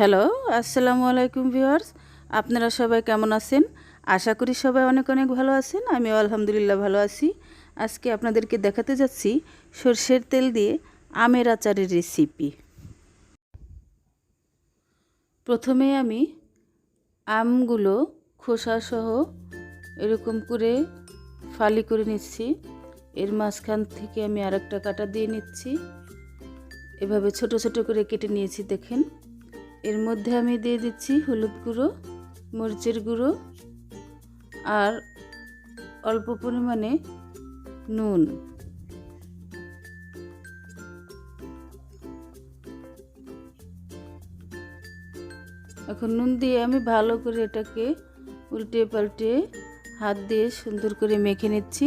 Hello, আসসালামু আলাইকুম viewers. আপনারা সবাই কেমন আছেন? আশা করি সবাই অনেক অনেক ভালো আছেন, আমিও আলহামদুলিল্লাহ ভালো আছি। আজকে আপনাদেরকে দেখাতে যাচ্ছি সর্ষের তেল দিয়ে আমের আচারের রেসিপি প্রথমে আমি আমগুলো খোসাসহ এরকম করে ফালি করে নিচ্ছি। এর মাঝখান থেকে আমি আরেকটা কাটা দিয়ে নিচ্ছি। এভাবে ছোট ছোট করে কেটে নিয়েছি, দেখেন। এর মধ্যে আমি দিয়ে দিচ্ছি হলুদ গুঁড়ো, মরিচের গুঁড়ো আর অল্প পরিমাণে নুন। এখন নুন দিয়ে আমি ভালো করে এটাকে উল্টে পাল্টে হাত দিয়ে সুন্দর করে মেখে নিচ্ছি।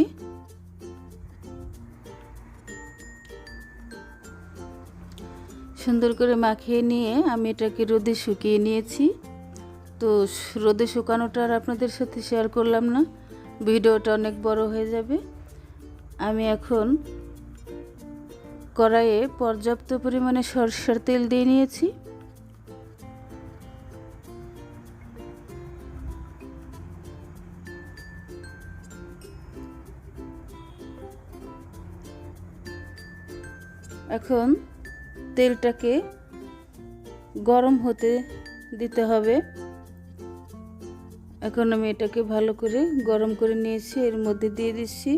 সুন্দর করে মাখিয়ে নিয়ে আমি এটাকে রোদে শুকিয়ে নিয়েছি। তো রোদে শুকানোটা আর আপনাদের সাথে শেয়ার করলাম না। ভিডিওটা অনেক বড় হয়ে যাবে। আমি এখন কড়াইয়ে পর্যাপ্ত পরিমাণে সরষের তেল দিয়ে নিয়েছি। এখন তেলটাকে গরম হতে দিতে হবে। এখন আমি এটাকে ভালো করে গরম করে নিয়েছি। এর মধ্যে দিয়ে দিচ্ছি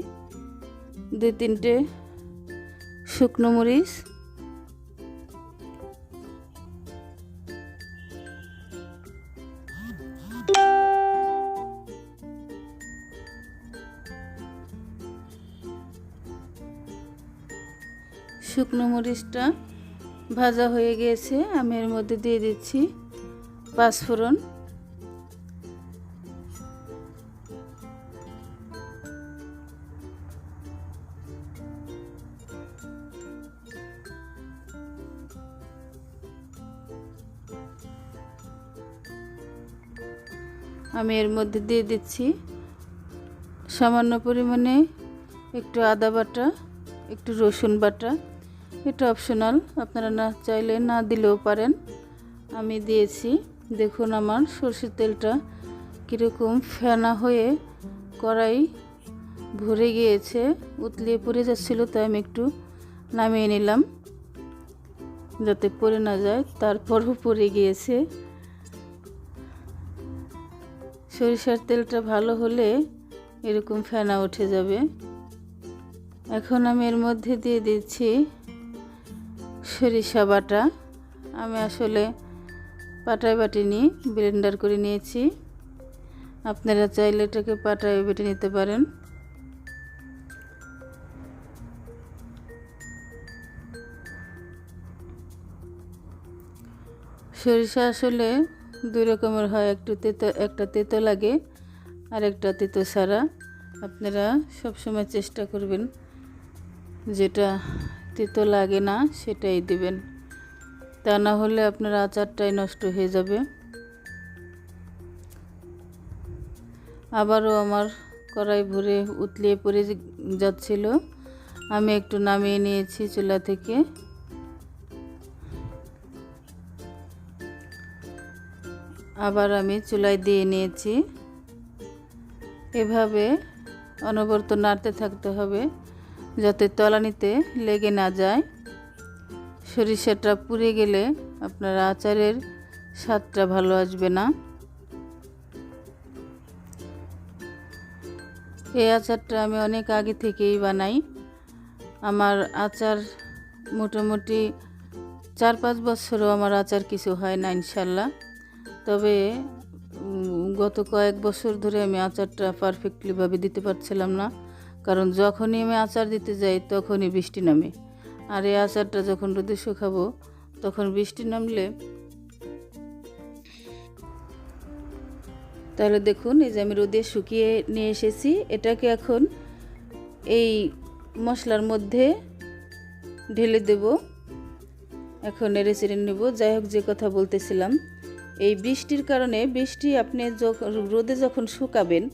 দুই তিনটে শুকনো মরিচ। শুকনো মরিচটা ভাজা হয়ে গিয়েছে আমি এর মধ্যে দিয়ে দিচ্ছি পাঁচফোড়ন। আমি এর মধ্যে দিয়ে দিচ্ছি সামান্য পরিমাণে একটু আদা বাটা, একটু রসুন বাটা। এটা অপশনাল আপনারা না চাইলে না দিলেও পারেন। আমি দিয়েছি, দেখুন আমার সর্ষের তেলটা কীরকম ফেনা হয়ে কড়াই ভরে গিয়েছে, উতলিয়ে পড়ে যাচ্ছিল, তাই আমি একটু নামিয়ে নিলাম। যাতে পড়ে না যায়, তারপরও পড়ে গিয়েছে। সরিষার তেলটা ভালো হলে এরকম ফেনা উঠে যাবে। এখন আমি এর মধ্যে দিয়ে দিচ্ছি সরিষা বাটা। আমি আসলে পাটায় বাটিনি ব্লেন্ডার করে নিয়েছি। আপনারা চাইলে এটাকে পাটায় বেটে নিতে পারেন। সরিষা আসলে দুই রকমের হয়, একটু তেতো, একটা তেতো লাগে আর একটা তেতো ছাড়া। আপনারা সবসময় চেষ্টা করবেন যেটা তেতো লাগে না, সেটাই দেবেন। তা না হলে আপনার আচারটাই নষ্ট হয়ে যাবে। আবারও আমার কড়াই ভরে উতলিয়ে পড়ে যাচ্ছিল। আমি একটু নামিয়ে নিয়েছি চুলা থেকে। আবার আমি চুলায় দিয়ে নিয়েছি। এভাবে অনবরত নাড়তে থাকতে হবে। যাতে তলানিতে লেগে না যায়। সরিষাটা পুড়ে গেলে আপনার আচারের স্বাদটা ভালো আসবে না। এই আচারটা আমি অনেক আগে থেকেই বানাই। আমার আচার মোটামুটি চার পাঁচ বছরও আমার আচার কিছু হয় না ইনশাল্লাহ। তবে গত কয়েক বছর ধরে আমি আচারটা পারফেক্টলিভাবে দিতে পারছিলাম না। কারণ যখনই আমি আচার দিতে যাই, তখনই বৃষ্টি নামে। আর এই আচারটা যখন রোদে শুকাবো, তখন বৃষ্টি নামলে তাহলে দেখুন, এই যে আমি রোদে শুকিয়ে নিয়ে এসেছি। এটাকে এখন এই মশলার মধ্যে ঢেলে দেব। এখন নেড়ে চেড়ে নেব। যাই হোক, যে কথা বলতেছিলাম, এই বৃষ্টির কারণে বৃষ্টি আপনি যখন রোদে যখন শুকাবেন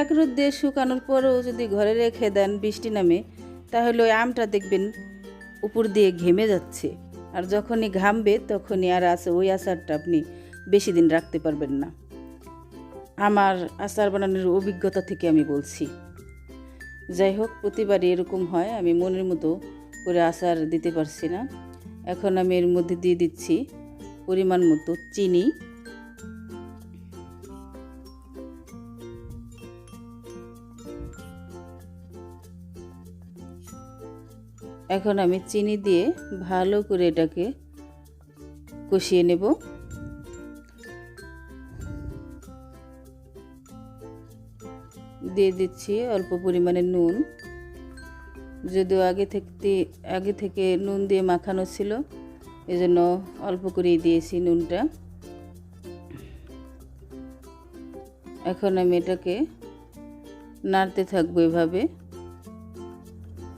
এক রোদ দিয়ে শুকানোর পরেও যদি ঘরে রেখে দেন বৃষ্টি নামে, তাহলে ওই আমটা দেখবেন উপর দিয়ে ঘেমে যাচ্ছে। আর যখনই ঘামবে, তখনই আর আছে ওই আচারটা আপনি বেশি দিন রাখতে পারবেন না। আমার আচার বানানোর অভিজ্ঞতা থেকে আমি বলছি। যাই হোক, প্রতিবারই এরকম হয়, আমি মনের মতো করে আচার দিতে পারছি না। এখন আমি এর মধ্যে দিয়ে দিচ্ছি পরিমাণ মতো চিনি। এখন আমি চিনি দিয়ে ভালো করে এটাকে কষিয়ে নেব। দিয়ে দিচ্ছি অল্প পরিমাণে নুন। যদিও আগে থেকে আগে থেকে নুন দিয়ে মাখানো ছিল, এজন্য অল্প করেই দিয়েছি নুনটা। এখন আমি এটাকে নাড়তে থাকব এভাবে।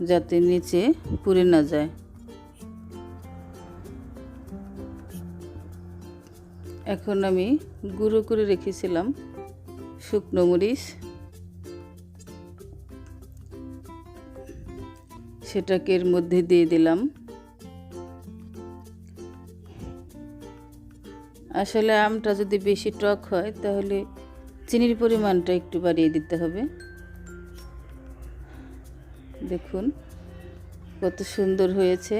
যাতে নিচে পুড়ে না যায়। এখন আমি গুঁড়ো করে রেখেছিলাম শুকনো মরিচ। সেটাকে এর মধ্যে দিয়ে দিলাম। আসলে আমটা যদি বেশি টক হয়, তাহলে চিনির পরিমাণটা একটু বাড়িয়ে দিতে হবে। দেখুন, কত সুন্দর হয়েছে।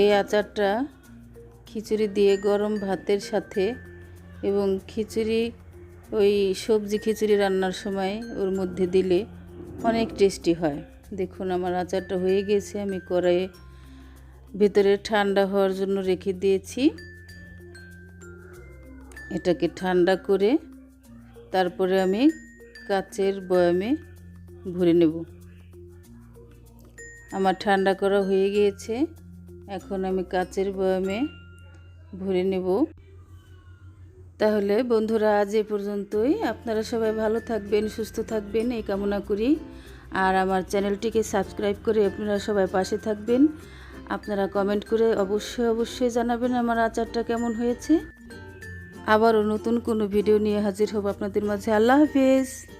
এই আচারটা খিচুড়ি দিয়ে গরম ভাতের সাথে এবং খিচুড়ি, ওই সবজি খিচুড়ি রান্নার সময় ওর মধ্যে দিলে অনেক টেস্টি হয়। দেখুন, আমার আচারটা হয়ে গেছে, আমি কড়াইয়ে ভেতরে ঠান্ডা হওয়ার জন্য রেখে দিয়েছি। এটাকে ঠান্ডা করে তারপরে আমি কাচের বয়ামে ভরে নেব। আমার ঠান্ডা করা হয়ে গিয়েছে। এখন আমি কাচের বয়ামে ভরে নেব। তাহলে বন্ধুরা, আজ এ পর্যন্তই। আপনারা সবাই ভালো থাকবেন, সুস্থ থাকবেন, এই কামনা করি। আর আমার চ্যানেলটিকে সাবস্ক্রাইব করে আপনারা সবাই পাশে থাকবেন। আপনারা কমেন্ট করে অবশ্যই অবশ্যই জানাবেন আমার আচারটা কেমন হয়েছে। আবারও নতুন কোনো ভিডিও নিয়ে হাজির হব আপনাদের মাঝে। আল্লাহ হাফেজ।